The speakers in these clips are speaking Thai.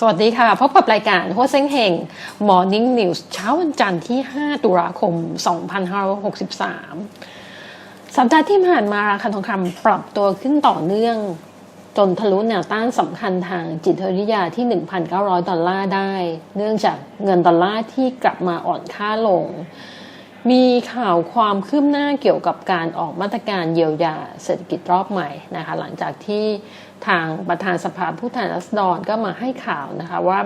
สวัสดีค่ะ พบกับรายการหัวเซ้งเฮง Morning News เช้าวันจันทร์ที่ 5 ตุลาคม 2563 สัปดาห์ที่ผ่านมาราคาทองคำปรับตัวขึ้นต่อเนื่อง จนทะลุแนวต้านสำคัญทางจิตวิทยาที่ 1,900 ดอลลาร์ได้ เนื่องจากเงินดอลลาร์ที่กลับมาอ่อนค่าลง มีข่าวความคืบหน้าเกี่ยวกับการออกมาตรการเยียวยาเศรษฐกิจรอบใหม่นะคะหลังจากที่ ทางประธานสภาผู้แทนราษฎรก็มาให้ข่าวนะคะว่า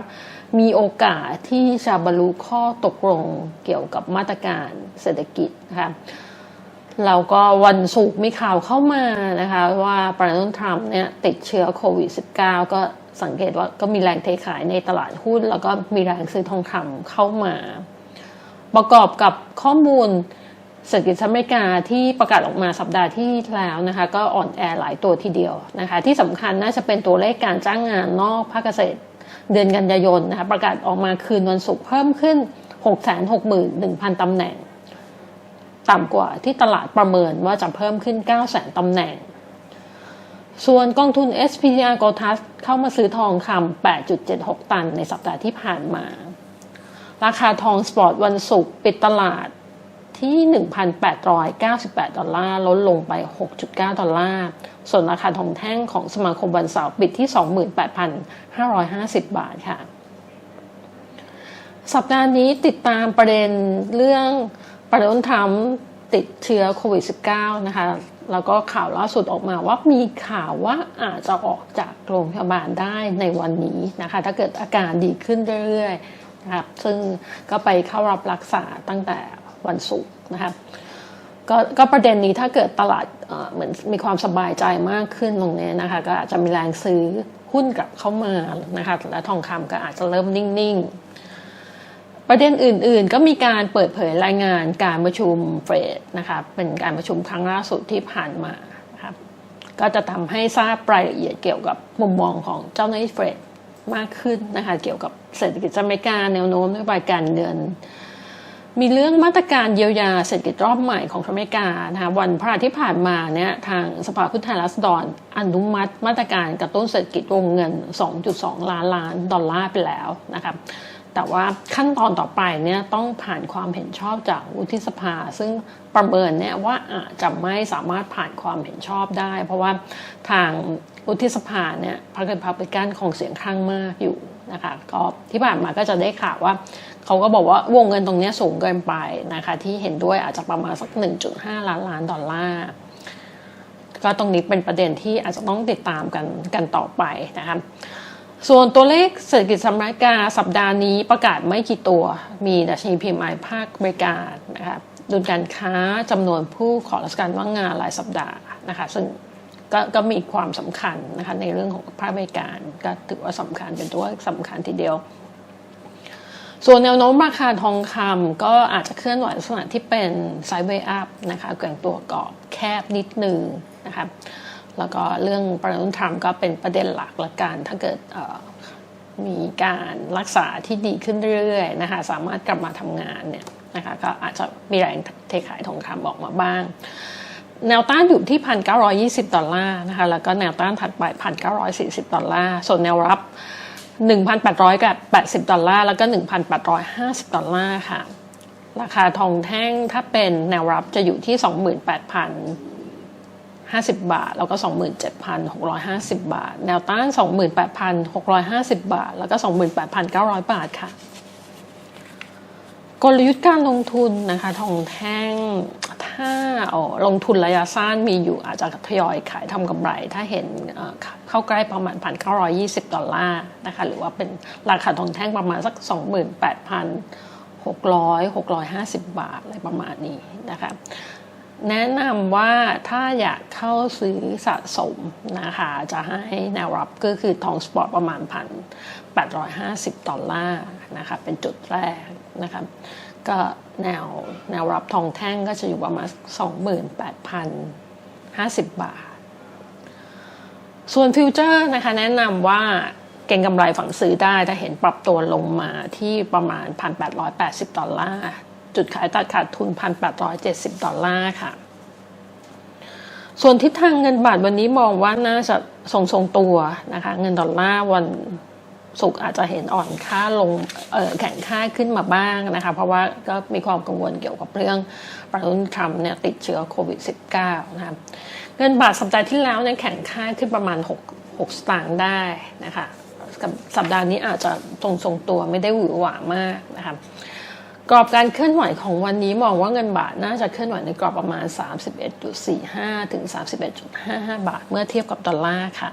มีโอกาสที่จะบรรลุข้อตกลงเกี่ยวกับมาตรการเศรษฐกิจนะคะแล้วก็วันศุกร์มีข่าวเข้ามานะคะว่าประธานทรัมป์เนี่ยติดเชื้อโควิด -19 ก็สังเกตว่าก็มีแรงเทขายในตลาดหุ้น แล้วก็มีแรงซื้อทองคำเข้ามา ประกอบกับข้อมูล เศรษฐกิจอเมริกาที่ประกาศออกมาสัปดาห์ที่แล้วนะคะก็อ่อนแอหลายตัวทีเดียวนะคะที่สำคัญน่าจะเป็นตัวเลขการจ้างงานนอกภาคเกษตร เดือนกันยายนนะคะประกาศออกมาคืนวันศุกร์เพิ่มขึ้น 661,000 ตำแหน่ง ต่ำกว่าที่ตลาดประเมินว่าจะเพิ่มขึ้น 900,000 ตำแหน่ง ส่วนกองทุน SPDR g o t a s เข้ามาซื้อทองคำ 8.76 ตันในสัปดาห์ที่ผ่านมา ราคาทองสปอร์ตวันศุกร์ปิดตลาด ที่ 1,898 ดอลลาร์ ลดลงไป 6.9 ดอลลาร์ ส่วนราคาทองแท่งของสมาคมวันเสาร์ปิดที่ 28,550 บาทค่ะ สัปดาห์นี้ติดตามประเด็นเรื่องประเด็นทรัมติดเชื้อโควิด -19 นะคะ แล้วก็ข่าวล่าสุดออกมาว่ามีข่าวว่าอาจจะออกจากโรงพยาบาลได้ในวันนี้นะคะ ถ้าเกิดอาการดีขึ้นเรื่อยๆนะครับ ซึ่งก็ไปเข้ารับรักษาตั้งแต่ วันศุกร์นะคะกก็ประเด็นนี้ถ้าเกิดตลาดเหมือนมีความสบายใจมากขึ้นตรงนี้นะคะ ก็อาจจะมีแรงซื้อหุ้นกลับเข้ามานะคะและทองคำก็อาจจะเริ่มนิ่งๆ ประเด็นอื่นๆ ก็มีการเปิดเผยรายงานการประชุมเฟดนะคะเป็นการประชุมครั้งล่าสุดที่ผ่านมานะครับก็จะทำให้ทราบรายละเอียดเกี่ยวกับมุมมองของเจ้าหน้าที่เฟดมากขึ้นนะคะเกี่ยวกับเศรษฐกิจอเมริกาแนวโน้มนโยบายการเงิน มีเรื่องมาตรการเยียวยาเศรษฐกิจรอบใหม่ของอเมริกานะคะวันพระที่ผ่านมาเนี่ยทางสภาผู้แทนราษฎรอนุมัติมาตรการกระตุ้นเศรษฐกิจวงเงิน 2.2 ล้านล้านดอลลาร์ไปแล้วนะครับแต่ว่าขั้นตอนต่อไปเนี่ยต้องผ่านความเห็นชอบจากวุฒิสภา ซึ่งประเมินเนี่ยว่าอาจจะไม่สามารถผ่านความเห็นชอบได้ เพราะว่าทางวุฒิสภาเนี่ยพรรครีพับลิกันคงเสียงข้างมากอยู่ นะคะก็ที่ผ่านมาก็จะได้ข่าวว่าเขาก็บอกว่าวงเงินตรงนี้สูงเกินไปนะคะที่เห็นด้วยอาจจะประมาณสัก 1.5 ล้านล้านดอลลาร์ก็ตรงนี้เป็นประเด็นที่อาจจะต้องติดตามกันกันต่อไปนะคะส่วนตัวเลขเศรษฐกิจสหรัฐกาสัปดาห์นี้ประกาศไม่กี่ตัว มีดัชนีพีมไอภาคบริการนะคะดุลการค้าจำนวนผู้ขอราชการว่างงานรายสัปดาห์นะคะซึ่ง กก็มีความสำคัญนะคะในเรื่องของภาคบริการก็ถือว่าสำคัญเป็นตัวสำคัญทีเดียว ส่วนแนวโน้มราคาทองคำก็อาจจะเคลื่อนไหวลักษณะที่เป็นไซด์เวย์อัพนะคะแกว่งตัวกรอบแคบนิดนึงนะคะแล้วก็เรื่องประเด็นทรัมก็เป็นประเด็นหลักละกันถ้าเกิดมีการรักษาที่ดีขึ้นเรื่อยๆนะคะสามารถกลับมาทำงานเนี่ยนะคะก็อาจจะมีแรงเทขายทองคำออกมาบ้าง แนวต้านอยู่ที่ 1,920 ดอลลาร์นะคะแล้วก็แนวต้านถัดไป 1,940 ดอลลาร์ส่วนแนวรับ 1,800 กับ 80 ดอลลาร์แล้วก็ 1,850 ดอลลาร์ค่ะ ราคาทองแท่งถ้าเป็นแนวรับจะอยู่ที่ 28,050 บาท แล้วก็ 27,650 บาท แนวต้าน 28,650 บาท แล้วก็ 28,900 บาทค่ะกลยุทธ์การลงทุนนะคะทองแท่ง ถ้าลงทุนระยะสั้นมีอยู่อาจจะทยอยขายทำกำไร ถ้าเห็นเข้าใกล้ประมาณ 1,920 ดอลลาร์นะคะหรือว่าเป็นราคาทองแท่งประมาณสัก 28,600 650 บาทอะไรประมาณนี้นะคะแนะนำว่าถ้าอยากเข้าซื้อสะสมนะคะจะให้แนวรับก็คือทองสปอร์ตประมาณ 1,850 ดอลลาร์นะคะเป็นจุดแรกนะคะก็ แนวแนวรับทองแท่งก็จะอยู่ประมาณ 28,050 บาท ส่วนฟิวเจอร์นะคะ แนะนำว่าเก่งกำไรฝั่งซื้อได้ถ้าเห็นปรับตัวลงมาที่ประมาณ 1,880 ดอลลาร์จุดขายตัดขาดทุน 1,870 ดอลลาร์ค่ะ ส่วนทิศทางเงินบาทวันนี้มองว่าน่าจะทรงทรงตัวนะคะ เงินดอลลาร์วัน ศุกอาจจะเห็นอ่อนค่าลงแข็งค่าขึ้นมาบ้างนะคะ เพราะว่าก็มีความกังวลเกี่ยวกับเรื่องประธานทรัมป์เนี่ยติดเชื้อโควิด -19 นะคะเงินบาทสัปดาห์ที่แล้วเนี่ยแข็งค่าขึ้นประมาณ 6 6สตางค์ได้นะคะกับสัปดาห์นี้อาจจะทรงทรงตัวไม่ได้หวือหวามากนะคะกรอบการเคลื่อนไหวของวันนี้มองว่าเงินบาทน่าจะเคลื่อนไหวในกรอบประมาณ 31.45 ถึง 31.55 บาท เมื่อเทียบกับดอลลาร์ค่ะ